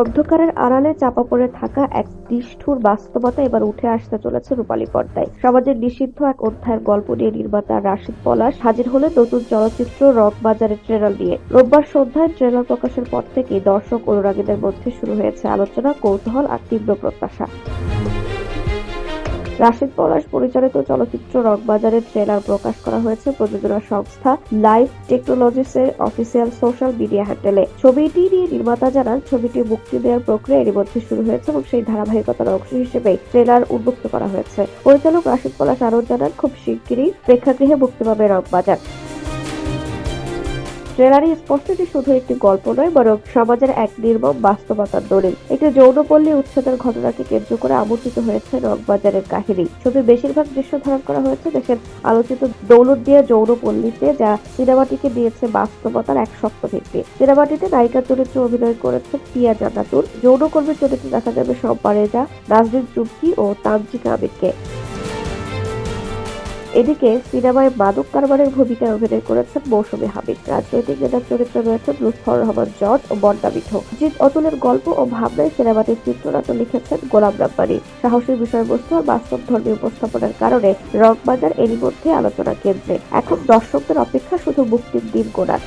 অন্ধকারের আড়ালে চাপা পড়ে থাকা এক নিষ্ঠুর বাস্তবতা এবার উঠে আসতে চলেছে রূপালী পর্দায়। সমাজের নিষিদ্ধ এক অধ্যায়ের গল্প নিয়ে নির্মাতা রাশিদ পলাশ হাজির হলে নতুন চলচ্চিত্র রক বাজারের ট্রেলার নিয়ে। রোববার সন্ধ্যায় ট্রেলার প্রকাশের পর থেকেই দর্শক অনুরাগীদের মধ্যে শুরু হয়েছে আলোচনা, কৌতূহল আর তীব্র প্রত্যাশা। রাশিদ পলাশ পরিচালিত চলচ্চিত্র রকবাজারের ট্রেলার প্রকাশ করা হয়েছে প্রযোজনা সংস্থা লাইভ টেকনোলজিসের অফিসিয়াল সোশ্যাল মিডিয়া হ্যান্ডেলে। ছবিটি নিয়ে নির্মাতা জানান, ছবিটি মুক্তি দেওয়ার প্রক্রিয়া এর মধ্যে শুরু হয়েছে এবং সেই ধারাবাহিকতার অংশ হিসেবে ট্রেলার উন্মুক্ত করা হয়েছে। পরিচালক রাশিদ পলাশ আরও জানান, খুব শিগগিরই প্রেক্ষাগৃহে মুক্তি পাবে রকবাজার। ট্রেলারে স্পষ্টটি শুধু একটি গল্প নয়, বরং সমাজের এক নির্মম বাস্তবতার দলিল। একটি যৌনপল্লী উচ্ছেদের ঘটনাকে কেন্দ্র করে আমন্ত্রিত হয়েছে রকবাজারের কাহিনী। ছবির বেশিরভাগ দৃশ্য ধারণ করা হয়েছে দেশের আলোচিত দৌলতদিয়া যৌনপল্লীতে, যা সিনেমাটিকে দিয়েছে বাস্তবতার এক শক্ত ভিত্তি। সিনেমাটিতে নায়িকার চরিত্রে অভিনয় করেছে পিয়া জান্নাতুর যৌনকর্মীর চরিত্রে দেখা যাবে সম্পারেজা নাজরিন চুমকি ও তানজিকা আমিরকে এদিকে সিনেমায় মাদক কারবারের ভূমিকায় অভিনয় করেছেন মৌসুমী হাবিব রাজনৈতিক নেতার চরিত্রে রয়েছেন লুৎফর রহমান জর্জ ও বন্দা মিঠো। জিৎ অতুলের গল্প ও ভাবনায় সিনেমাটির চিত্রনাট্য লিখেছেন গোলাম রাব্বানি। সাহসী বিষয়বস্তু আর বাস্তব ধর্মী উপস্থাপনার কারণে রংবাজার এরই মধ্যে আলোচনা কেন্দ্রে। এখন দর্শকদের অপেক্ষা শুধু মুক্তির দিন গোড়ার